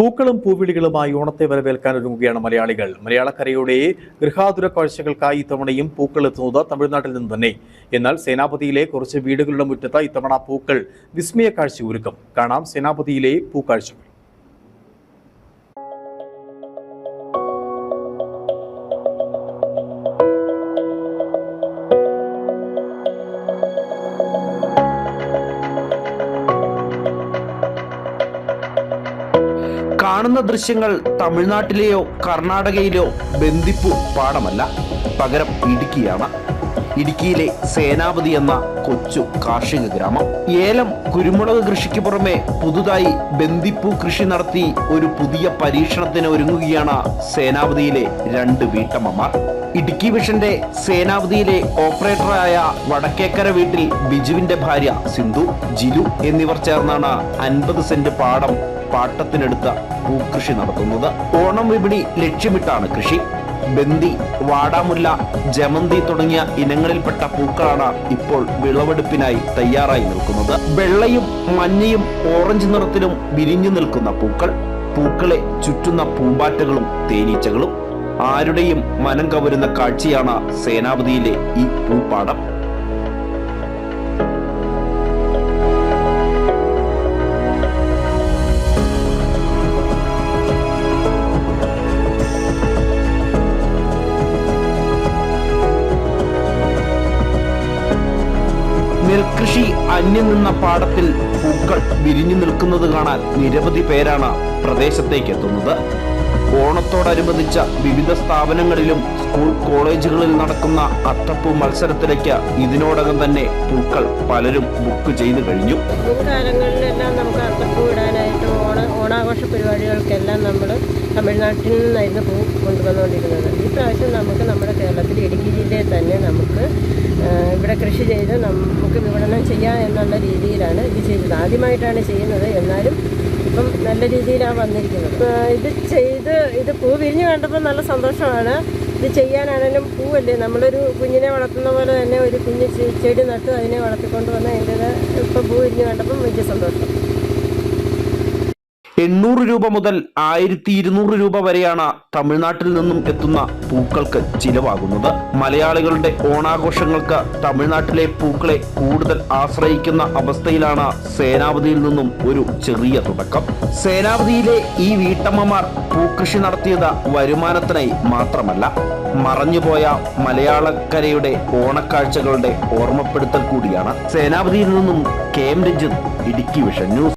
പൂക്കളും പൂവിളികളുമായി ഓണത്തെ വരവേൽക്കാൻ ഒരുങ്ങുകയാണ് മലയാളികൾ. മലയാളക്കരയുടെ ഗൃഹാതുര കാഴ്ചകൾക്കായി ഇത്തവണയും പൂക്കൾ എത്തുന്നത് തമിഴ്നാട്ടിൽ നിന്ന് തന്നെ. എന്നാൽ സേനാപതിയിലെ കുറച്ച് വീടുകളുടെ മുറ്റത്ത് ഇത്തവണ പൂക്കൾ വിസ്മയ കാഴ്ച ഒരുക്കും. കാണാം സേനാപതിയിലെ പൂക്കാഴ്ചകൾ. കാണുന്ന ദൃശ്യങ്ങൾ തമിഴ്നാട്ടിലെയോ കർണാടകയിലെയോ ബന്ദിപ്പു പാടമല്ല. പകരം ഇടുക്കിയാണ്. ഇടുക്കിയിലെ സേനാപതി എന്ന കൊച്ചു കാർഷിക ഗ്രാമം. ഏലം കുരുമുളക് കൃഷിക്ക് പുറമെ പുതുതായി ബന്ദിപ്പൂ കൃഷി നടത്തി ഒരു പുതിയ പരീക്ഷണത്തിന് ഒരുങ്ങുകയാണ് സേനാപതിയിലെ രണ്ട് വീട്ടമ്മമാർ. ഇടുക്കി വിഷന്റെ സേനാപതിയിലെ ഓപ്പറേറ്ററായ വടക്കേക്കര വീട്ടിൽ ബിജുവിന്റെ ഭാര്യ സിന്ധു ജിലു എന്നിവർ ചേർന്നാണ് അൻപത് സെന്റ് പാടം പാട്ടത്തിനെടുത്ത പൂക്കൃഷി നടത്തുന്നത്. ഓണം വിപണി ലക്ഷ്യമിട്ടാണ് കൃഷി. ബന്ദി വാടാമുല്ല ജമന്തി തുടങ്ങിയ ഇനങ്ങളിൽപ്പെട്ട പൂക്കളാണ് ഇപ്പോൾ വിളവെടുപ്പിനായി തയ്യാറായി നിൽക്കുന്നത്. വെള്ളയും മഞ്ഞയും ഓറഞ്ച് നിറത്തിലും വിരിഞ്ഞു നിൽക്കുന്ന പൂക്കൾ പൂക്കളെ ചുറ്റുന്ന പൂമ്പാറ്റകളും തേനീച്ചകളും ആരുടെയും മനം കവരുന്ന കാഴ്ചയാണ് സേനാപതിയിലെ ഈ പൂപ്പാടം. അന്യം നിന്ന പാടത്തിൽ പൂക്കൾ വിരിഞ്ഞു നിൽക്കുന്നത് കാണാൻ നിരവധി പേരാണ് പ്രദേശത്തേക്ക് എത്തുന്നത്. ഓണത്തോടനുബന്ധിച്ച വിവിധ സ്ഥാപനങ്ങളിലും സ്കൂൾ കോളേജുകളിൽ നടക്കുന്ന അത്തപ്പൂ മത്സരത്തിലേക്ക് ഇതിനോടകം തന്നെ പൂക്കൾ പലരും ബുക്ക് ചെയ്തു കഴിഞ്ഞു. മുൻകാലങ്ങളിലെല്ലാം നമുക്ക് അത്തപ്പൂ ഇടാനായിട്ട് ഓണ ഓണാഘോഷ പരിപാടികൾക്കെല്ലാം നമ്മൾ തമിഴ്നാട്ടിൽ നിന്നായിരുന്നു പൂ കൊണ്ടുവന്നുകൊണ്ടിരുന്നത്. ഈ പ്രാവശ്യം നമുക്ക് നമ്മുടെ കേരളത്തിൽ ഇടുക്കി ജില്ലയിൽ തന്നെ നമുക്ക് ആ, ഇവിടെ കൃഷി ചെയ്ത് നമുക്ക് വിപണനം ചെയ്യാം എന്നുള്ള രീതിയിലാണ് ഇത് ചെയ്തത്. ആദ്യമായിട്ടാണ് ചെയ്യുന്നത്. എന്നാലും ഇപ്പം നല്ല രീതിയിലാണ് വന്നിരിക്കുന്നത്. ഇത് ചെയ്ത് ഇത് പൂ വിരിഞ്ഞ് കണ്ടപ്പോൾ നല്ല സന്തോഷമാണ്. ഇത് ചെയ്യാനാണെങ്കിലും പൂവല്ലേ? നമ്മളൊരു കുഞ്ഞിനെ വളർത്തുന്ന പോലെ തന്നെ ഒരു കുഞ്ഞ് ചെടി നട്ട് അതിനെ വളർത്തിക്കൊണ്ട് വന്ന് അതിന്റെ ഇപ്പം പൂ വിരിഞ്ഞ് കണ്ടപ്പം വലിയ സന്തോഷം. എണ്ണൂറ് രൂപ മുതൽ ആയിരത്തി ഇരുന്നൂറ് രൂപ വരെയാണ് തമിഴ്നാട്ടിൽ നിന്നും എത്തുന്ന പൂക്കൾക്ക് ചിലവാകുന്നത്. മലയാളികളുടെ ഓണാഘോഷങ്ങൾക്ക് തമിഴ്നാട്ടിലെ പൂക്കളെ കൂടുതൽ ആശ്രയിക്കുന്ന അവസ്ഥയിലാണ് സേനാപതിയിൽ നിന്നും ഒരു ചെറിയ തുടക്കം. സേനാപതിയിലെ ഈ വീട്ടമ്മമാർ പൂക്കൃഷി നടത്തിയത് വരുമാനത്തിനായി മാത്രമല്ല മറഞ്ഞുപോയ മലയാളക്കരയുടെ ഓണക്കാഴ്ചകളുടെ ഓർമ്മപ്പെടുത്തൽ കൂടിയാണ്. സേനാപതിയിൽ നിന്നും K M Ranjith Idukki vision news.